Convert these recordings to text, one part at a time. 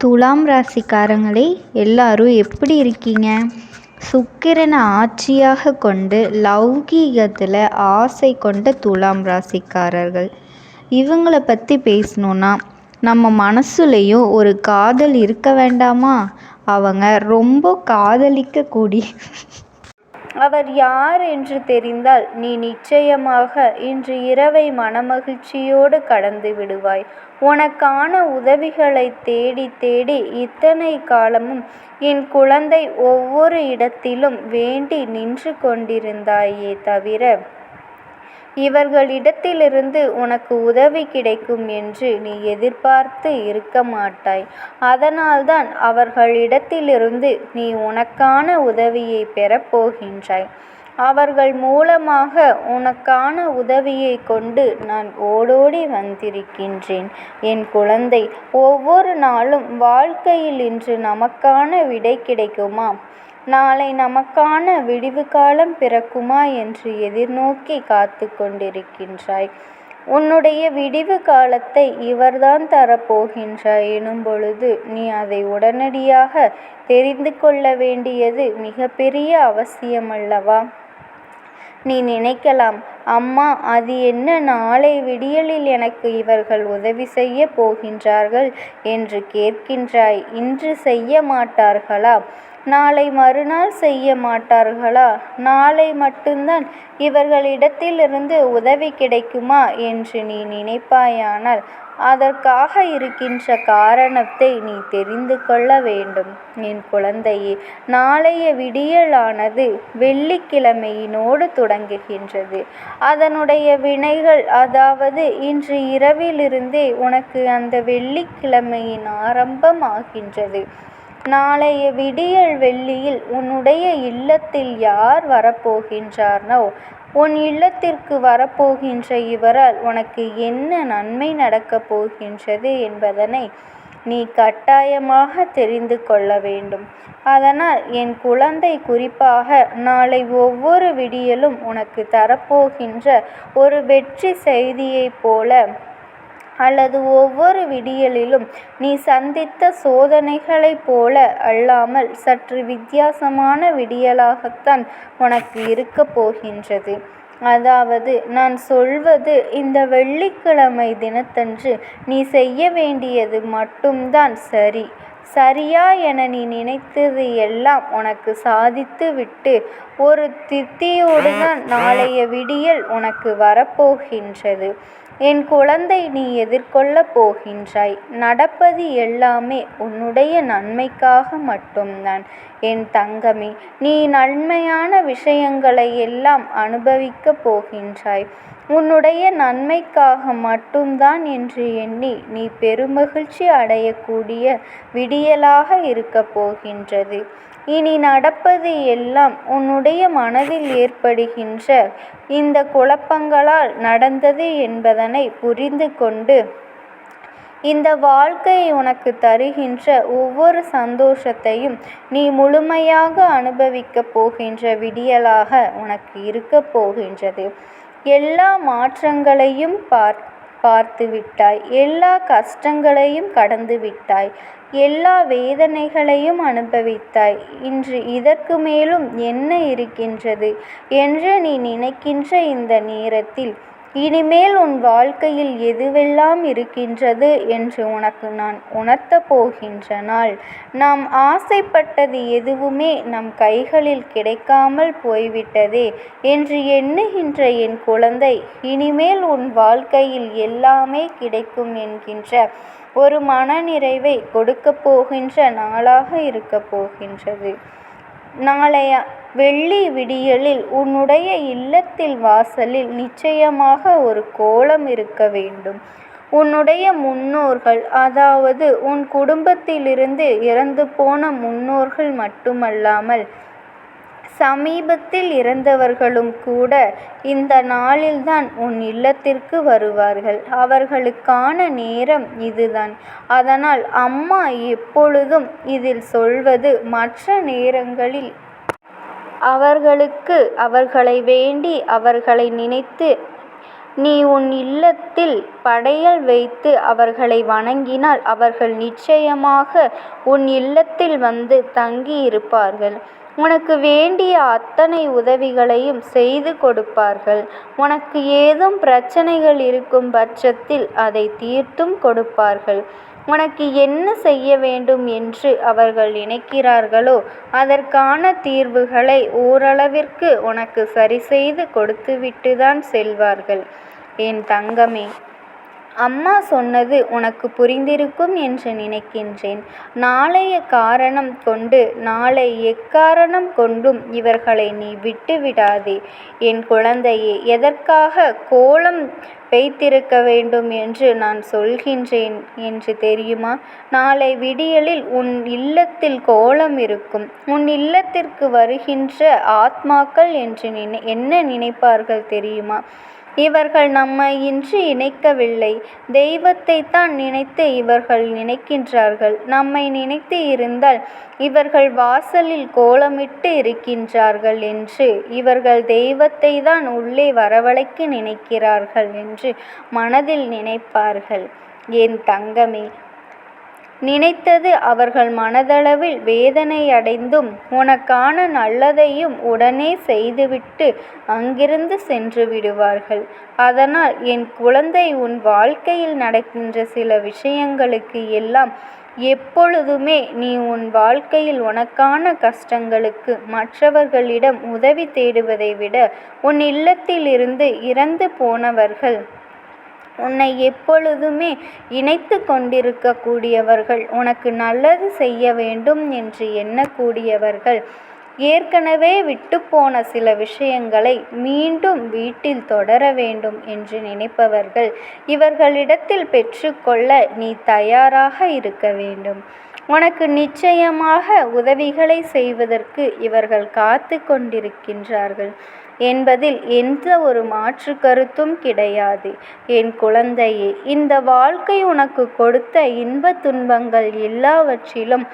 துலாம் ராசிக்காரங்களே எல்லாரும் எப்படி இருக்கீங்க? சுக்கிரனை ஆட்சியாக கொண்டு லௌகீகத்தில் ஆசை கொண்ட துலாம் ராசிக்காரர்கள். இவங்களை பற்றி பேசணுன்னா நம்ம மனசுலேயும் ஒரு காதல் இருக்க வேண்டாமா? அவங்க ரொம்ப காதலிக்கக்கூடிய அவர் யார் என்று தெரிந்தால் நீ நிச்சயமாக இன்று இரவை மனமகிழ்ச்சியோடு கடந்து விடுவாய். உனக்கான உதவிகளை தேடி தேடி இத்தனை காலமும் என் குழந்தை ஒவ்வொரு இடத்திலும் வேண்டி நின்று கொண்டிருந்தாயே தவிர இவர்களிடத்திலிருந்து உனக்கு உதவி கிடைக்கும் என்று நீ எதிர்பார்த்து இருக்க மாட்டாய். அதனால்தான் அவர்களிடத்திலிருந்து நீ உனக்கான உதவியை பெறப் போகின்றாய். அவர்கள் மூலமாக உனக்கான உதவியை கொண்டு நான் ஓடோடி வந்திருக்கின்றேன். என் குழந்தை ஒவ்வொரு நாளும் வாழ்க்கையில் இன்று நமக்கான விடை கிடைக்குமா? நாளை நமக்கான விடிவு காலம் பிறக்குமா என்று எதிர்நோக்கி காத்து கொண்டிருக்கின்றாய். உன்னுடைய விடிவு காலத்தை இவர்தான் தரப்போகின்றார் எனும் பொழுது நீ அதை உடனடியாக தெரிந்து கொள்ள வேண்டியது மிகப்பெரிய அவசியமல்லவா? நீ நினைக்கலாம். அம்மா அது என்ன நாளை விடியலில் எனக்கு இவர்கள் உதவி செய்ய போகின்றார்கள் என்று கேட்கின்றாய். இன்று செய்ய மாட்டார்களா? நாளை மறுநாள் செய்ய மாட்டார்களா? நாளை மட்டும்தான் இவர்களிடத்திலிருந்து உதவி கிடைக்குமா என்று நீ நினைப்பாயானால் அதற்காக இருக்கின்ற காரணத்தை நீ தெரிந்து கொள்ள வேண்டும். என் குழந்தையே நாளைய விடியலானது வெள்ளிக்கிழமையினோடு தொடங்குகின்றது. அதனுடைய வினைகள் அதாவது இன்று இரவிலிருந்தே உனக்கு அந்த வெள்ளிக்கிழமையின் ஆரம்பமாகின்றது. நாளைய விடியல் வெள்ளியில் உன்னுடைய இல்லத்தில் யார் வரப்போகின்றார்னோ உன் இல்லத்திற்கு வரப்போகின்ற இவரால் உனக்கு என்ன நன்மை நடக்கப் போகின்றது என்பதனை நீ கட்டாயமாக தெரிந்து கொள்ள வேண்டும். அதனால் என் குழந்தை குறிப்பாக நாளை ஒவ்வொரு விடியலும் உனக்கு தரப்போகின்ற ஒரு வெற்றி செய்தியைப் போல அல்லது ஒவ்வொரு விடியலிலும் நீ சந்தித்த சோதனைகளைப் போல அல்லாமல் சற்று வித்தியாசமான விடியலாகத்தான் உனக்கு இருக்கப் போகின்றது. அதாவது நான் சொல்வது இந்த வெள்ளிக்கிழமை தினத்தன்று நீ செய்ய வேண்டியது மட்டும்தான் சரி. சரியா என நீ நினைத்தது எல்லாம் உனக்கு சாதித்து விட்டு ஒரு திருப்தியோடு தான் நாளைய விடியல் உனக்கு வரப்போகின்றது. என் குழந்தை நீ எதிர்கொள்ளப் போகின்றாய். நடப்பது எல்லாமே உன்னுடைய நன்மைக்காக மட்டும்தான். என் தங்கமே நீ நன்மையான விஷயங்களை எல்லாம் அனுபவிக்கப் போகின்றாய். உன்னுடைய நன்மைக்காக மட்டும்தான் என்று எண்ணி நீ பெருமகிழ்ச்சி அடையக்கூடிய விடியலாக இருக்கப் போகின்றது. இனி நடப்பது எல்லாம் உன்னுடைய மனதில் ஏற்படுகின்ற இந்த குழப்பங்களால் நடந்தது என்பதனை புரிந்து கொண்டு இந்த வாழ்க்கை உனக்கு தருகின்ற ஒவ்வொரு சந்தோஷத்தையும் நீ முழுமையாக அனுபவிக்கப் போகின்ற விடியலாக உனக்கு இருக்கப் போகின்றது. எல்லா மாற்றங்களையும் பார் பார்த்து விட்டாய் எல்லா கஷ்டங்களையும் கடந்து விட்டாய் எல்லா வேதனைகளையும் அனுபவித்தாய். இன்று இதற்கு மேலும் என்ன இருக்கின்றது? என்று நீ நினைக்கின்ற இந்த நேரத்தில் இனிமேல் உன் வாழ்க்கையில் எதுவெல்லாம் இருக்கின்றது என்று உனக்கு நான் உணர்த்தப் போகின்ற நாள். நாம் ஆசைப்பட்டது எதுவுமே நம் கைகளில் கிடைக்காமல் போய்விட்டதே என்று எண்ணுகின்ற என் குழந்தை இனிமேல் உன் வாழ்க்கையில் எல்லாமே கிடைக்கும் என்கின்ற ஒரு மனநிறைவை கொடுக்கப் போகின்ற நாளாக இருக்கப் போகின்றது. நாளைய வெள்ளி விடியலில் உன்னுடைய இல்லத்தில் வாசலில் நிச்சயமாக ஒரு கோலம் இருக்க வேண்டும். உன்னுடைய முன்னோர்கள் அதாவது உன் குடும்பத்திலிருந்து இறந்து போன முன்னோர்கள் மட்டுமல்லாமல் சமீபத்தில் இறந்தவர்களும் கூட இந்த நாளில்தான் உன் இல்லத்திற்கு வருவார்கள். அவர்களுக்கான நேரம் இதுதான். அதனால் அம்மா எப்பொழுதும் இதில் சொல்வது மற்ற நேரங்களில். அவர்களுக்கு அவர்களை வேண்டி அவர்களை நினைத்து நீ உன் இல்லத்தில் படையல் வைத்து அவர்களை வணங்கினால் அவர்கள் நிச்சயமாக உன் இல்லத்தில் வந்து தங்கியிருப்பார்கள். உனக்கு வேண்டிய அத்தனை உதவிகளையும் செய்து கொடுப்பார்கள். உனக்கு ஏதும் பிரச்சனைகள் இருக்கும் பட்சத்தில் அதை தீர்த்தும் கொடுப்பார்கள். உனக்கு என்ன செய்ய வேண்டும் என்று அவர்கள் நினைக்கிறார்களோ அதற்கான தீர்வுகளை ஓரளவிற்கு உனக்கு சரிசெய்து கொடுத்துவிட்டுதான் செல்வார்கள். என் தங்கமே அம்மா சொன்னது உனக்கு புரிந்திருக்கும் என்று நினைக்கின்றேன். நாளைய காரணம் கொண்டு நாளை எக்காரணம் கொண்டும் இவர்களை நீ விட்டுவிடாதே. என் குழந்தையே எதற்காக கோலம் வைத்திருக்க வேண்டும் என்று நான் சொல்கின்றேன் என்று தெரியுமா? நாளை விடியலில் உன் இல்லத்தில் கோலம் இருக்கும். உன் இல்லத்திற்கு வருகின்ற ஆத்மாக்கள் என்று நினை என்ன நினைப்பார்கள் தெரியுமா? இவர்கள் நம்மை இன்று இணைக்கவில்லை. தெய்வத்தைத்தான் நினைத்து இவர்கள் நினைக்கின்றார்கள். நம்மை நினைத்து இருந்தால் இவர்கள் வாசலில் கோலமிட்டு இருக்கின்றார்கள் என்று இவர்கள் தெய்வத்தை தான் உள்ளே வரவழைக்க நினைக்கிறார்கள் என்று மனதில் நினைப்பார்கள். என் தங்கமே நினைத்தது அவர்கள் மனதளவில் வேதனையடைந்தும் உனக்கான நல்லதையும் உடனே செய்துவிட்டு அங்கிருந்து சென்று விடுவார்கள். அதனால் என் குழந்தை உன் வாழ்க்கையில் நடக்கின்ற சில விஷயங்களுக்கு எல்லாம் எப்பொழுதுமே நீ உன் வாழ்க்கையில் உனக்கான கஷ்டங்களுக்கு மற்றவர்களிடம் உதவி தேடுவதை விட உன் இல்லத்தில் இருந்து இறந்து போனவர்கள் உன்னை எப்பொழுதுமே இணைத்து கொண்டிருக்கக்கூடியவர்கள் உனக்கு நல்லது செய்ய வேண்டும் என்று எண்ணக்கூடியவர்கள். ஏற்கனவே விட்டுப்போன சில விஷயங்களை மீண்டும் வீட்டில் தொடர வேண்டும் என்று நினைப்பவர்கள் இவர்களிடத்தில் பெற்றுக்கொள்ள நீ தயாராக இருக்க வேண்டும். உனக்கு நிச்சயமாக உதவிகளை செய்வதற்கு இவர்கள் காத்து கொண்டிருக்கின்றார்கள். என்பதில் எந்த ஒரு மாற்று கருத்தும் கிடையாது. என் குழந்தையே இந்த வாழ்க்கை உனக்கு கொடுத்த இன்ப துன்பங்கள் எல்லாவற்றிலும்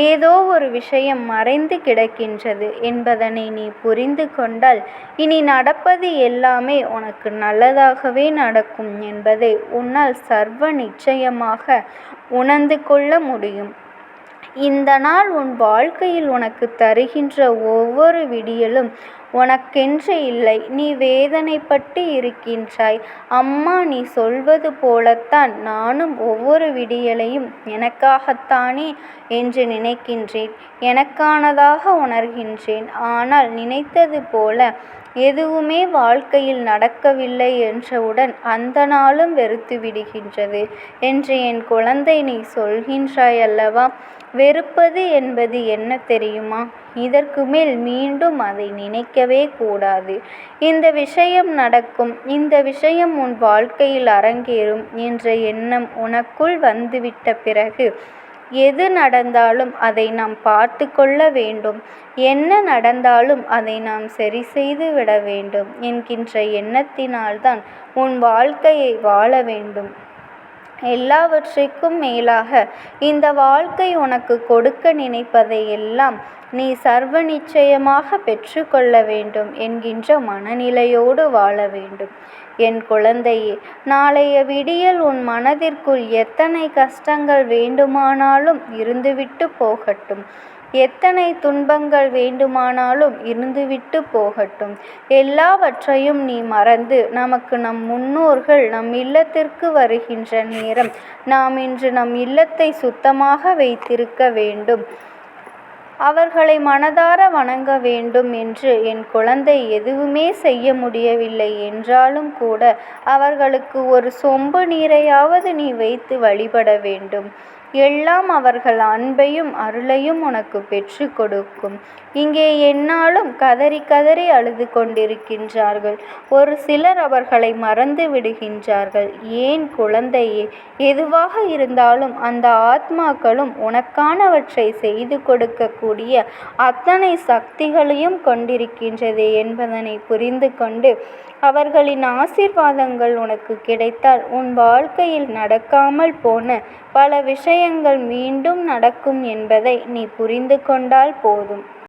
ஏதோ ஒரு விஷயம் மறைந்து கிடக்கின்றது என்பதனை நீ புரிந்து கொண்டால் இனி நடப்பது எல்லாமே உனக்கு நல்லதாகவே நடக்கும் என்பதை உன்னால் சர்வ நிச்சயமாக உணர்ந்து கொள்ள முடியும். இந்த நாள் உன் வாழ்க்கையில் உனக்கு தருகின்ற ஒவ்வொரு விடியலும் உனக்கென்று இல்லை நீ வேதனைப்பட்டு இருக்கின்றாய். அம்மா நீ சொல்வது போலத்தான் நானும் ஒவ்வொரு விடியலையும் எனக்காகத்தானே என்று நினைக்கின்றேன். எனக்கானதாக உணர்கின்றேன். ஆனால் நினைத்தது போல எதுவுமே வாழ்க்கையில் நடக்கவில்லை என்றவுடன் அந்த நாளும் வெறுத்து விடுகின்றது என்று என் குழந்தை நீ சொல்கின்றாய் அல்லவா வெறுப்பது என்பது என்ன தெரியுமா? இதற்கு மேல் மீண்டும் அதை நினைக்கவே கூடாது. இந்த விஷயம் நடக்கும். இந்த விஷயம் உன் வாழ்க்கையில் அரங்கேறும் என்ற எண்ணம் உனக்குள் வந்துவிட்ட பிறகு எது நடந்தாலும் அதை நாம் பார்த்து கொள்ள வேண்டும். என்ன நடந்தாலும் அதை நாம் சரி செய்து விட வேண்டும் என்கின்ற எண்ணத்தினால்தான் உன் வாழ்க்கையை வாழ வேண்டும். எல்லாவற்றிற்கும் மேலாக இந்த வாழ்க்கை உனக்கு கொடுக்க நினைப்பதை எல்லாம் நீ சர்வ நிச்சயமாக பெற்றுக்கொள்ள வேண்டும் என்கின்ற மனநிலையோடு வாழ வேண்டும். என் குழந்தையே நாளைய விடியல் உன் மனதிற்குள் எத்தனை கஷ்டங்கள் வேண்டுமானாலும் இருந்துவிட்டு போகட்டும். எத்தனை துன்பங்கள் வேண்டுமானாலும் இருந்துவிட்டு போகட்டும். எல்லாவற்றையும் நீ மறந்து நமக்கு நம் முன்னோர்கள் நம் இல்லத்திற்கு வருகின்ற நேரம் நாம் இன்று நம் இல்லத்தை சுத்தமாக வைத்திருக்க வேண்டும். அவர்களை மனதார வணங்க வேண்டும் என்று என் குழந்தை எதுவுமே செய்ய முடியவில்லை என்றாலும் கூட அவர்களுக்கு ஒரு சொம்பு நீரையாவது நீ வைத்து வழிபட வேண்டும். எல்லாம் அவர்கள் அன்பையும் அருளையும் உனக்கு பெற்று கொடுக்கும். இங்கே என்னாலும் கதறி கதறி அழுது கொண்டிருக்கின்றார்கள். ஒரு சிலர் அவர்களை மறந்து விடுகின்றார்கள். ஏன் குழந்தையே எதுவாக இருந்தாலும் அந்த ஆத்மாக்களும் உனக்கானவற்றை செய்து கொடுக்கக்கூடிய அத்தனை சக்திகளையும் கொண்டிருக்கின்றது என்பதனை புரிந்து கொண்டு அவர்களின் ஆசிர்வாதங்கள் உனக்கு கிடைத்தால் உன் வாழ்க்கையில் நடக்காமல் போன பல விஷயங்கள் மீண்டும் நடக்கும் என்பதை நீ புரிந்து கொண்டால் போதும்.